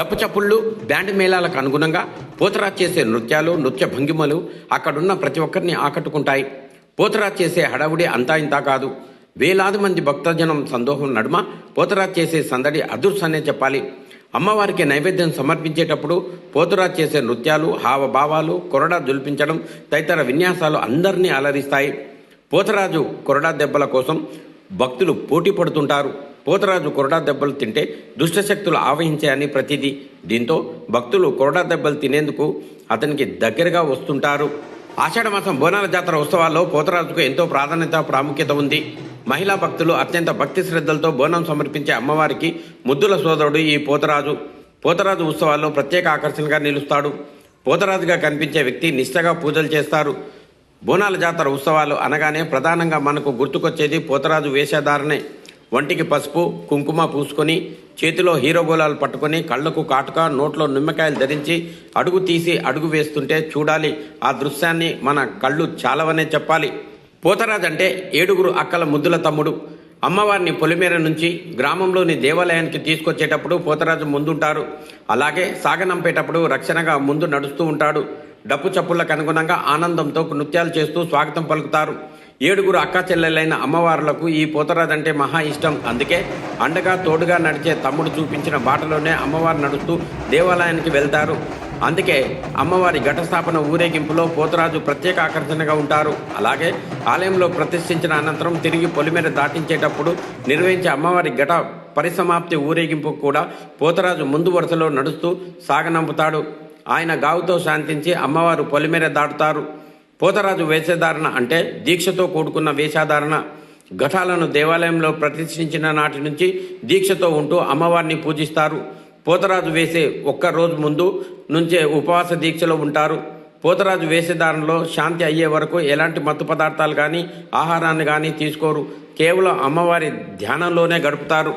డప్పు చప్పుళ్ళు బ్యాండ్ మేళాలకు అనుగుణంగా పోతరాజ్ చేసే నృత్యాలు నృత్య భంగిమలు అక్కడున్న ప్రతి ఒక్కరిని ఆకట్టుకుంటాయి. పోతరాజ్ చేసే హడావుడి అంతా ఇంతా కాదు. వేలాది మంది భక్తజనం సందోహం నడుమ పోతరాజ్ చేసే సందడి అదృశ్యనే చెప్పాలి. అమ్మవారికి నైవేద్యం సమర్పించేటప్పుడు పోతురాజ్ చేసే నృత్యాలు హావభావాలు కొరడా జుల్పించడం తదితర విన్యాసాలు అందరినీ అలరిస్తాయి. పోతరాజు కొరడా దెబ్బల కోసం భక్తులు పోటీ పడుతుంటారు. పోతరాజు కొరడా దెబ్బలు తింటే దుష్టశక్తులు ఆవహించాయని ప్రతిదీ. దీంతో భక్తులు కొరడా దెబ్బలు తినేందుకు అతనికి దగ్గరగా వస్తుంటారు. ఆషాఢమాసం బోనాల జాతర ఉత్సవాల్లో పోతరాజుకు ఎంతో ప్రాధాన్యత ప్రాముఖ్యత ఉంది. మహిళా భక్తులు అత్యంత భక్తి శ్రద్ధలతో బోనం సమర్పించే అమ్మవారికి ముద్దుల సోదరుడు ఈ పోతరాజు. పోతరాజు ఉత్సవాల్లో ప్రత్యేక ఆకర్షణగా నిలుస్తాడు. పోతరాజుగా కనిపించే వ్యక్తి నిష్టగా పూజలు చేస్తారు. బోనాల జాతర ఉత్సవాలు అనగానే ప్రధానంగా మనకు గుర్తుకొచ్చేది పోతరాజు వేషధారణే. ఒంటికి పసుపు కుంకుమ పూసుకొని చేతిలో హీరోగోళాలు పట్టుకొని కళ్ళకు కాటుక నోట్లో నిమ్మకాయలు ధరించి అడుగు తీసి అడుగు వేస్తుంటే చూడాలి ఆ దృశ్యాన్ని మన కళ్ళు చాలవనే చెప్పాలి. పోతరాజు అంటే ఏడుగురు అక్కల ముద్దుల తమ్ముడు. అమ్మవారిని పొలిమేర నుంచి గ్రామంలోని దేవాలయానికి తీసుకొచ్చేటప్పుడు పోతరాజు ముందుంటారు. అలాగే సాగనంపేటప్పుడు రక్షణగా ముందు నడుస్తూ ఉంటాడు. డప్పు చప్పుళ్ళకు అనుగుణంగా ఆనందంతో నృత్యాలు చేస్తూ స్వాగతం పలుకుతారు. ఏడుగురు అక్క చెల్లెలైన అమ్మవార్లకు ఈ పోతరాజు అంటే మహా ఇష్టం. అందుకే అండగా తోడుగా నడిచే తమ్ముడు చూపించిన బాటలోనే అమ్మవారు నడుస్తూ దేవాలయానికి వెళ్తారు. అందుకే అమ్మవారి ఘటస్థాపన ఊరేగింపులో పోతరాజు ప్రత్యేక ఆకర్షణగా ఉంటారు. అలాగే ఆలయంలో ప్రతిష్ఠించిన అనంతరం తిరిగి పొలిమేర దాటించేటప్పుడు నిర్వహించే అమ్మవారి ఘట పరిసమాప్తి ఊరేగింపు కూడా పోతరాజు ముందు వరుసలో నడుస్తూ సాగనంపుతాడు. ఆయన గావుతో శాంతించి అమ్మవారు పొలిమేర దాటుతారు. పోతరాజు వేషధారణ అంటే దీక్షతో కూడుకున్న వేషధారణ. ఘటాలను దేవాలయంలో ప్రతిష్ఠించిన నాటి నుంచి దీక్షతో ఉంటూ అమ్మవారిని పూజిస్తారు. పోతరాజు వేసే ఒక్క రోజు ముందు నుంచే ఉపవాస దీక్షలో ఉంటారు. పోతరాజు వేషధారణలో శాంతి అయ్యే వరకు ఎలాంటి మత్తు పదార్థాలు కానీ ఆహారాన్ని కానీ తీసుకోరు. కేవలం అమ్మవారి ధ్యానంలోనే గడుపుతారు.